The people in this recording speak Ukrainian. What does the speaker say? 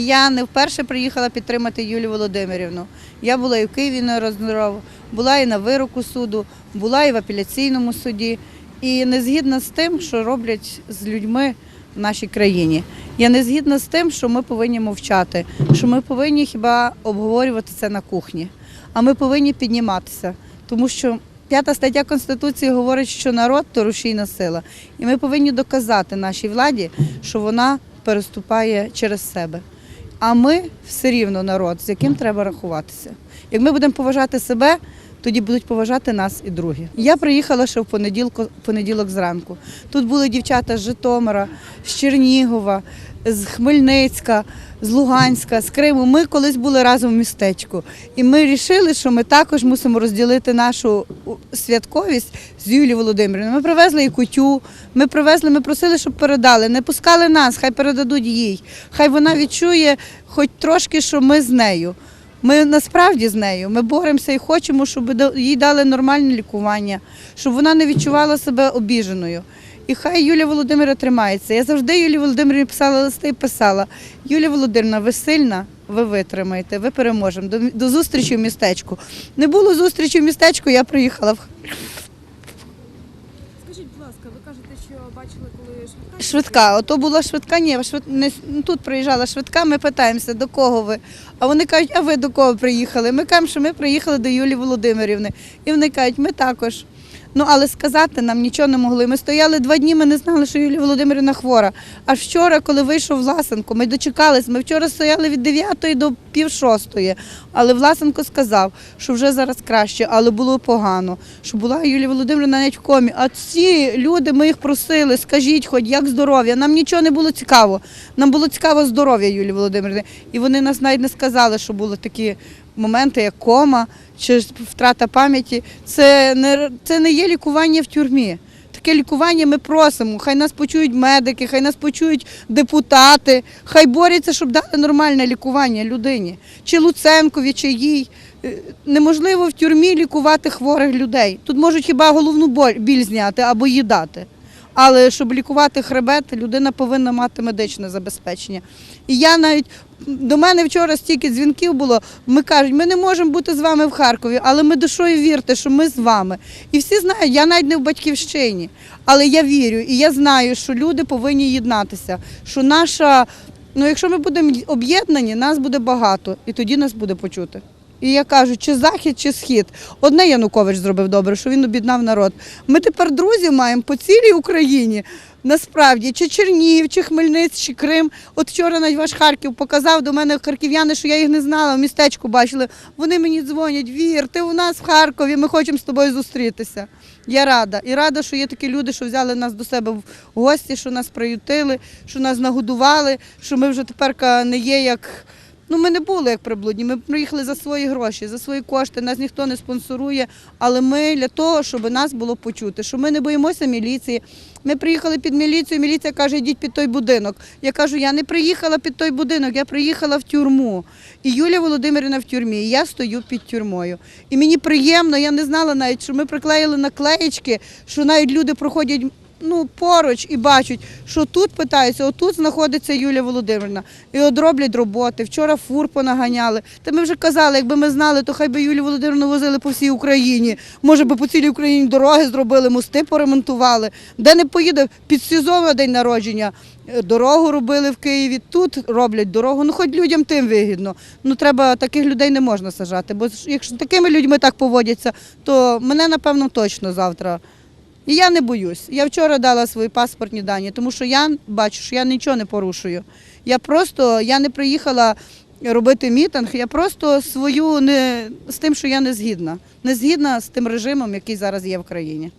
Я не вперше приїхала підтримати Юлію Володимирівну. Я була і в Києві неодноразово, була і на вироку суду, була і в апеляційному суді. І не згідна з тим, що роблять з людьми в нашій країні. Я не згідна з тим, що ми повинні мовчати, що ми повинні хіба обговорювати це на кухні. А ми повинні підніматися, тому що п'ята стаття Конституції говорить, що народ то рушійна сила. І ми повинні доказати нашій владі, що вона переступає через себе. А ми все рівно народ, з яким треба рахуватися. Як ми будемо поважати себе, тоді будуть поважати нас і другі. Я приїхала ще в понеділку, понеділок зранку. Тут були дівчата з Житомира, з Чернігова, з Хмельницька, з Луганська, з Криму. Ми колись були разом в містечку. І ми вирішили, що ми також мусимо розділити нашу святковість з Юлією Володимирівною. Ми привезли і кутю, ми привезли, ми просили, щоб передали. Не пускали нас, хай передадуть їй. Хай вона відчує хоч трошки, що ми з нею. Ми насправді з нею. Ми боремося і хочемо, щоб їй дали нормальне лікування, щоб вона не відчувала себе обіженою. І хай Юлія Володимира тримається. Я завжди Юлії Володимирівні писала листи і писала: Юлія Володимирівна, ви сильна, ви витримаєте, ви переможемо. До, до зустрічі в містечку. Не було зустрічі в містечку, я приїхала в Скажіть, будь ласка, ви кажете, що бачили, коли швидка Швидка, ото була швидка, ні, швид... не... ну, тут приїжджала швидка, ми питаємося, до кого ви. А вони кажуть, а ви до кого приїхали? Ми кажемо, що ми приїхали до Юлії Володимирівни. І вони кажуть, ми також. Ну, але сказати нам нічого не могли. Ми стояли два дні, ми не знали, що Юлія Володимирівна хвора. Аж вчора, коли вийшов Власенко, ми дочекались. Ми вчора стояли від 9 до пів шостої. Але Власенко сказав, що вже зараз краще, але було погано. Що була Юлія Володимирівна навіть в комі. А ці люди, ми їх просили, скажіть, хоч як здоров'я. Нам нічого не було цікаво. Нам було цікаво здоров'я Юлії Володимирівни. І вони нас навіть не сказали, що були такі моменти, як кома чи втрата пам'яті. Це не, це не є лікування в тюрмі. Таке лікування ми просимо. Хай нас почують медики, хай нас почують депутати, хай борються, щоб дати нормальне лікування людині. Чи Луценкові, чи їй. Е, Неможливо в тюрмі лікувати хворих людей. Тут можуть хіба головну біль зняти або їдати. Але щоб лікувати хребет, людина повинна мати медичне забезпечення. І я навіть до мене вчора стільки дзвінків було. Ми кажуть, ми не можемо бути з вами в Харкові, але ми душою вірте, що ми з вами. І всі знають, я навіть не в батьківщині, але я вірю і я знаю, що люди повинні єднатися. Що наша, ну якщо ми будемо об'єднані, нас буде багато, і тоді нас буде почути. І я кажу, чи захід, чи схід. Одне Янукович зробив добре, що він об'єднав народ. Ми тепер друзів маємо по цілій Україні. Насправді, чи Чернігів, чи Хмельницький, чи Крим. От вчора навіть ваш Харків показав до мене харків'яни, що я їх не знала, в містечку бачили. Вони мені дзвонять, вір, ти у нас в Харкові, ми хочемо з тобою зустрітися. Я рада. І рада, що є такі люди, що взяли нас до себе в гості, що нас приютили, що нас нагодували, що ми вже тепер не є як. Ну, ми не були як приблудні. Ми приїхали за свої гроші, за свої кошти. Нас ніхто не спонсорує. Але ми для того, щоб нас було почути, що ми не боїмося міліції. Ми приїхали під міліцію. Міліція каже, йдіть під той будинок. Я кажу, я не приїхала під той будинок, я приїхала в тюрму. І Юлія Володимирівна в тюрмі. І я стою під тюрмою. І мені приємно, я не знала навіть, що ми приклеїли наклеєчки, що навіть люди проходять ну, поруч і бачать, що тут питаються, отут знаходиться Юлія Володимирівна. І от роблять роботи. Вчора фур понаганяли. Та ми вже казали, якби ми знали, то хай би Юлію Володимирівну возили по всій Україні. Може би по цілій Україні дороги зробили, мости поремонтували. Де не поїде, під СІЗО на день народження. е, Дорогу робили в Києві, тут роблять дорогу. Ну, хоч людям тим вигідно. Ну, треба таких людей не можна сажати. Бо якщо такими людьми так поводяться, то мене, напевно, точно завтра. І я не боюсь. Я вчора дала свої паспортні дані, тому що я бачу, що я нічого не порушую. Я просто я не приїхала робити мітинг, я просто свою не з тим, що я не згідна. Не згідна з тим режимом, який зараз є в країні.